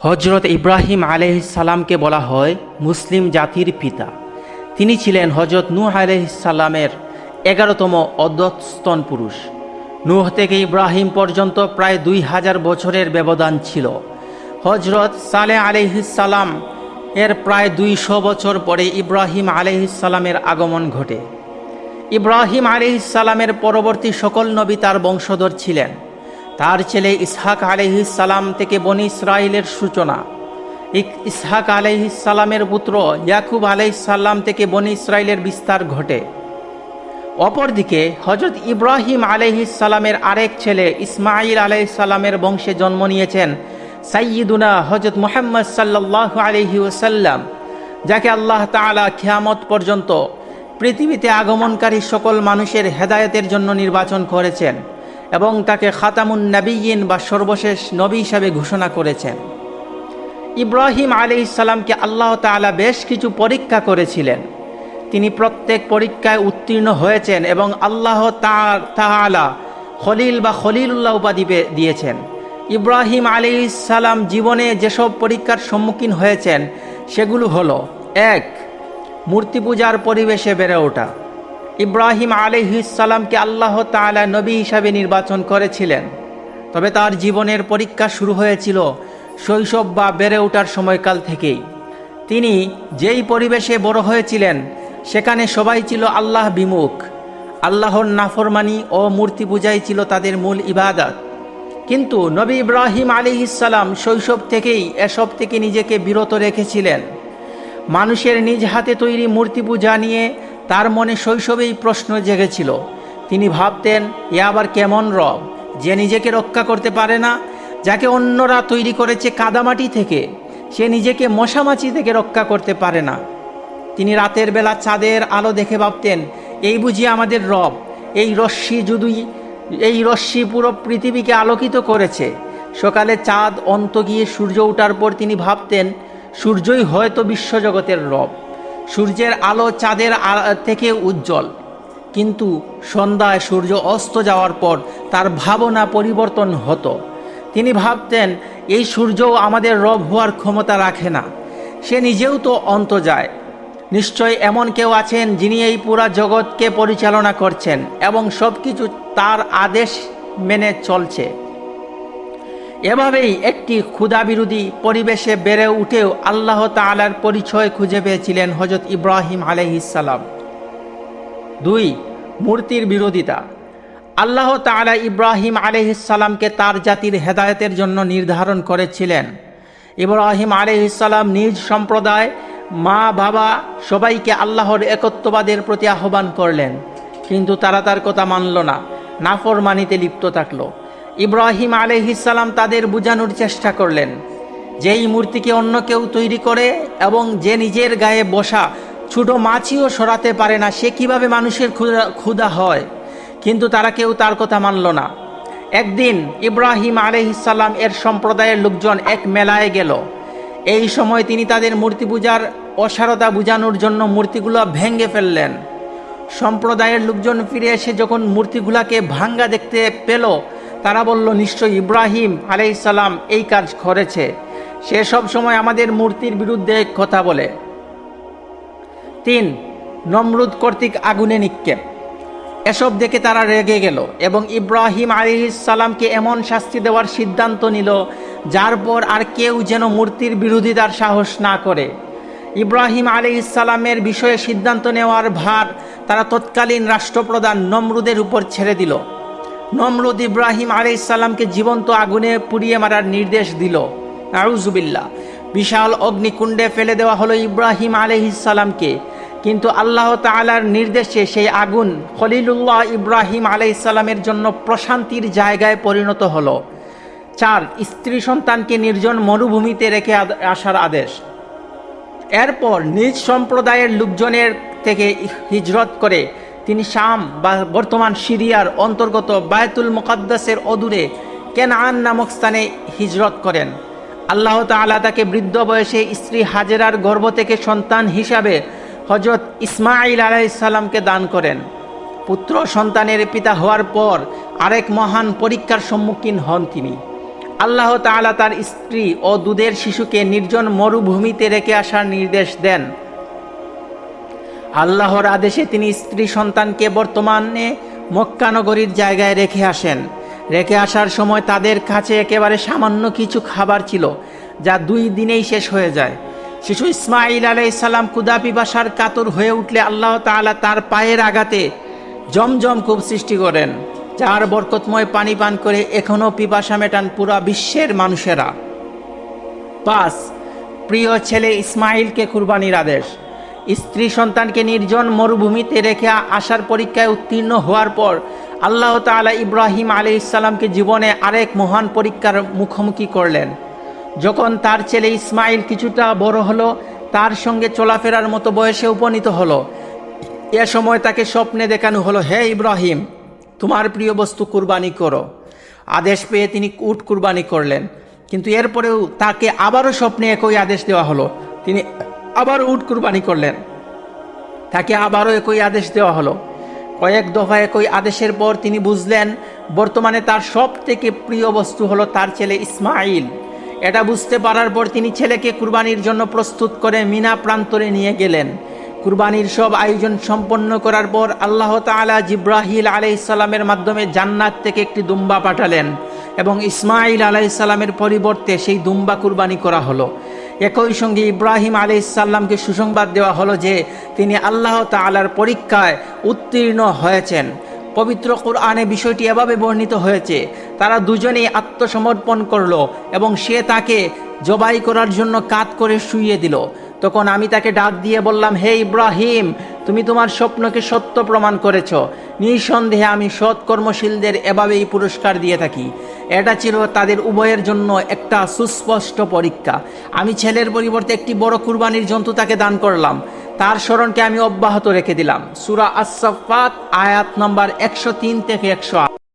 হজরত ইব্রাহিম আলহিসাল্লামকে বলা হয় মুসলিম জাতির পিতা। তিনি ছিলেন হজরত নূহ আলহিসাল্লামের এগারোতম অধ্যস্তন পুরুষ। নূহ থেকে ইব্রাহিম পর্যন্ত প্রায় দুই হাজার বছরের ব্যবধান ছিল। হজরত সালে আলহিসাল্লাম এর প্রায় দুইশো বছর পরে ইব্রাহিম আলহিসাল্লামের আগমন ঘটে। ইব্রাহিম আলহিসাল্লামের পরবর্তী সকল নবী তার বংশধর ছিলেন। তার ছেলে ইসহাক আলহিসাল্লাম থেকে বনি ইসরায়েলের সূচনা। ইসহাক আলহিসাল্লামের পুত্র ইয়াকুব আলহিসাল্লাম থেকে বনি ইসরায়েলের বিস্তার ঘটে। অপরদিকে হজরত ইব্রাহিম আলহিসাল্লামের আরেক ছেলে ইসমাইল আলহিসাল্লামের বংশে জন্ম নিয়েছেন সাইয়িদুনা হজরত মোহাম্মদ সাল্লাহ আলহি ওসাল্লাম যাকে আল্লাহ তাআলা খিয়ামত পর্যন্ত পৃথিবীতে আগমনকারী সকল মানুষের হেদায়তের জন্য নির্বাচন করেছেন। এবং তাকে খাতামুন নবীন বা সর্বশেষ নবী হিসাবে ঘোষণা করেছেন। ইব্রাহিম আলী ইসালামকে আল্লাহ তাআলা বেশ কিছু পরীক্ষা করেছিলেন। তিনি প্রত্যেক পরীক্ষায় উত্তীর্ণ হয়েছেন এবং আল্লাহ তা- তাআলা খলিল বা খলিলুল্লাহ উপাধি দিয়েছেন। ইব্রাহিম আলী ইসালাম জীবনে যেসব পরীক্ষার সম্মুখীন হয়েছেন, সেগুলো হলো, এক মূর্তি পূজার পরিবেশে বেড়ে ওঠা। ইব্রাহিম আলিহিসাল্লামকে আল্লাহ তাআলা নবী হিসাবে নির্বাচন করেছিলেন। তবে তার জীবনের পরীক্ষা শুরু হয়েছিল শৈশব বা বেড়ে ওঠার সময়কাল থেকেই। তিনি যেই পরিবেশে বড় হয়েছিলেন, সেখানে সবাই ছিল আল্লাহ বিমুখ। আল্লাহর নাফরমানি ও মূর্তি পূজাই ছিল তাদের মূল ইবাদত। কিন্তু নবী ইব্রাহিম আলী শৈশব থেকেই এসব থেকে নিজেকে বিরত রেখেছিলেন। মানুষের নিজ হাতে তৈরি মূর্তি পূজা নিয়ে তার মনে শৈশবেই প্রশ্ন জেগেছিল। তিনি ভাবতেন, এ আবার কেমন রব, যে নিজেকে রক্ষা করতে পারে না, যাকে অন্যরা তৈরি করেছে কাদামাটি থেকে, সে নিজেকে মশামাছি থেকে রক্ষা করতে পারে না। তিনি রাতের বেলা চাঁদের আলো দেখে ভাবতেন, এই বুঝি আমাদের রব, এই রশ্মি যদি এই রশ্মি পুরো পৃথিবীকে আলোকিত করেছে। সকালে চাঁদ অন্ত গিয়ে সূর্য ওঠার পর তিনি ভাবতেন, সূর্যই হয়তো বিশ্বজগতের রব। সূর্যের আলো চাঁদের থেকে উজ্জ্বল। কিন্তু সন্ধ্যায় সূর্য অস্ত যাওয়ার পর তার ভাবনা পরিবর্তন হতো। তিনি ভাবতেন, এই সূর্যও আমাদের রব হওয়ার ক্ষমতা রাখে না। সে নিজেও তো অন্ত যায়। নিশ্চয় এমন কেউ আছেন যিনি এই পুরা জগৎকে পরিচালনা করছেন এবং সব কিছু তার আদেশ মেনে চলছে। এভাবেই একটি ক্ষুধাবিরোধী পরিবেশে বেড়ে উঠেও আল্লাহ তাআলার পরিচয় খুঁজে পেয়েছিলেন হজরত ইব্রাহিম আলহিসাল্লাম দুই, মূর্তির বিরোধিতা। আল্লাহ তাআলা ইব্রাহিম আলহিসাল্লামকে তার জাতির হেদায়তের জন্য নির্ধারণ করেছিলেন। ইব্রাহিম আলহিসাল্লাম নিজ সম্প্রদায়, মা, বাবা সবাইকে আল্লাহর একত্ববাদের প্রতি আহ্বান করলেন। কিন্তু তারা তার কথা মানল না, নাফরমানিতে লিপ্ত থাকল। ইব্রাহিম আলহিসাল্লাম তাদের বোঝানোর চেষ্টা করলেন, যেই মূর্তিকে অন্য কেউ তৈরি করে এবং যে নিজের গায়ে বসা ছোট মাছিও সরাতে পারে না, সে কীভাবে মানুষের ক্ষুদা ক্ষুধা হয়? কিন্তু তারা কেউ তার কথা মানল না। একদিন ইব্রাহিম আলহিসাল্লাম এর সম্প্রদায়ের লোকজন এক মেলায় গেল। এই সময় তিনি তাদের মূর্তি পূজার অসারতা বোঝানোর জন্য মূর্তিগুলো ভেঙে ফেললেন। সম্প্রদায়ের লোকজন ফিরে এসে যখন মূর্তিগুলাকে ভাঙ্গা দেখতে পেল তারা বলল নিশ্চয় ইব্রাহিম আলাইসাল্লাম এই কাজ করেছে। সে সব সময় আমাদের মূর্তির বিরুদ্ধে কথা বলে। তিন, নমরুদ কর্তৃক আগুনে নিক্ষেপ। এসব দেখে তারা রেগে গেল এবং ইব্রাহিম আলিসাল্লামকে এমন শাস্তি দেওয়ার সিদ্ধান্ত নিল, যার পর আর কেউ যেন মূর্তির বিরোধিতার সাহস না করে। ইব্রাহিম আলী ইসালামের বিষয়ে সিদ্ধান্ত নেওয়ার ভার তারা তৎকালীন রাষ্ট্রপ্রধান নমরুদের উপর ছেড়ে দিল। নমরুদ ইব্রাহিম আলী ইসাল্লামকে জীবন্ত আগুনে পুড়িয়ে মারার নির্দেশ দিল। আউজুবিল্লা বিশাল অগ্নিকুণ্ডে ফেলে দেওয়া হলো ইব্রাহিম আলহিসাল্লামকে কিন্তু আল্লাহ তাআলার নির্দেশে সেই আগুন খলিলুল্লাহ ইব্রাহিম আলাইসাল্লামের জন্য প্রশান্তির জায়গায় পরিণত হলো। চার, স্ত্রী সন্তানকে নির্জন মরুভূমিতে রেখে আসার আদেশ। এরপর নিজ সম্প্রদায়ের লোকজনের থেকে হিজরত করে তিনি শাম বা বর্তমান সিরিয়ার অন্তর্গত বায়তুল মুকাদ্দাসের অদূরে কেনান নামক স্থানে হিজরত করেন। আল্লাহ তাআলা তাকে বৃদ্ধ বয়সে স্ত্রী হাজেরার গর্ভ থেকে সন্তান হিসাবে হজরত ইসমাইল আলাইসাল্লামকে দান করেন। পুত্র সন্তানের পিতা হওয়ার পর আরেক মহান পরীক্ষার সম্মুখীন হন তিনি। আল্লাহ তাআলা তার স্ত্রী ও দুধের শিশুকে নির্জন মরুভূমিতে রেখে আসার নির্দেশ দেন। আল্লাহর আদেশে তিনি স্ত্রী সন্তানকে বর্তমানে মক্কানগরীর জায়গায় রেখে আসেন। রেখে আসার সময় তাদের কাছে একেবারে সামান্য কিছু খাবার ছিল, যা দুই দিনেই শেষ হয়ে যায়। শিশু ইসমাইল আলাইসাল্লাম কুদা পিপাসার কাতর হয়ে উঠলে আল্লাহ তাআলা তার পায়ের আঘাতে জমজম খুব সৃষ্টি করেন, যার বরকতময় পানি পান করে এখনও পিপাসা মেটান পুরা বিশ্বের মানুষেরা। পাঁচ, প্রিয় ছেলে ইসমাইলকে কুরবানির আদেশ। স্ত্রী সন্তানকে নির্জন মরুভূমিতে রেখে আসার পরীক্ষায় উত্তীর্ণ হওয়ার পর আল্লাহ তাআলা ইব্রাহিম আলী ইসলামকে জীবনে আরেক মহান পরীক্ষার মুখোমুখি করলেন। যখন তার ছেলে ইসমাইল কিছুটা বড় হলো, তার সঙ্গে চলাফেরার মতো বয়সে উপনীত হলো। এ সময় তাকে স্বপ্নে দেখানো হলো, হে ইব্রাহিম, তোমার প্রিয় বস্তু কুরবানি করো। আদেশ পেয়ে তিনি উট কুরবানি করলেন। কিন্তু এরপরেও তাকে আবারও স্বপ্নে একই আদেশ দেওয়া হলো। তিনি আবার উট কুরবানি করলেন। তাকে আবারও একই আদেশ দেওয়া হলো। কয়েক দফা একই আদেশের পর তিনি বুঝলেন, বর্তমানে তার সব থেকে প্রিয় বস্তু হলো তার ছেলে ইসমাইল এটা বুঝতে পারার পর তিনি ছেলেকে কুরবানির জন্য প্রস্তুত করে মিনা প্রান্তরে নিয়ে গেলেন। কুরবানির সব আয়োজন সম্পন্ন করার পর আল্লাহ তাআলা জিব্রাহিল আলাইসাল্লামের মাধ্যমে জান্নাত থেকে একটি দুম্বা পাঠালেন এবং ইসমাইল আলাইসাল্লামের পরিবর্তে সেই দুম্বা কুরবানি করা হলো। একই সঙ্গে ইব্রাহিম আলাইসাল্লামকে সুসংবাদ দেওয়া হলো যে তিনি আল্লাহ তালার পরীক্ষায় উত্তীর্ণ হয়েছেন। পবিত্র কোরআনে বিষয়টি এভাবে বর্ণিত হয়েছে, তারা দুজনেই আত্মসমর্পণ করল এবং সে তাকে জবাই করার জন্য কাত করে শুইয়ে দিল। তখন আমি তাকে ডাক দিয়ে বললাম, হে ইব্রাহিম, তুমি তোমার স্বপ্নকে সত্য প্রমাণ করেছ। নিঃসন্দেহে আমি সৎ কর্মশীলদের এভাবেই পুরস্কার দিয়ে থাকি। এটা ছিল তাদের উভয়ের জন্য একটা সুস্পষ্ট পরীক্ষা। আমি ছেলের পরিবর্তে একটি বড় কুরবানির জন্তু তাকে দান করলাম। তার স্মরণকে আমি অব্যাহত রেখে দিলাম। সুরা আসাফাত আয়াত নম্বর একশো তিন থেকে একশো আট।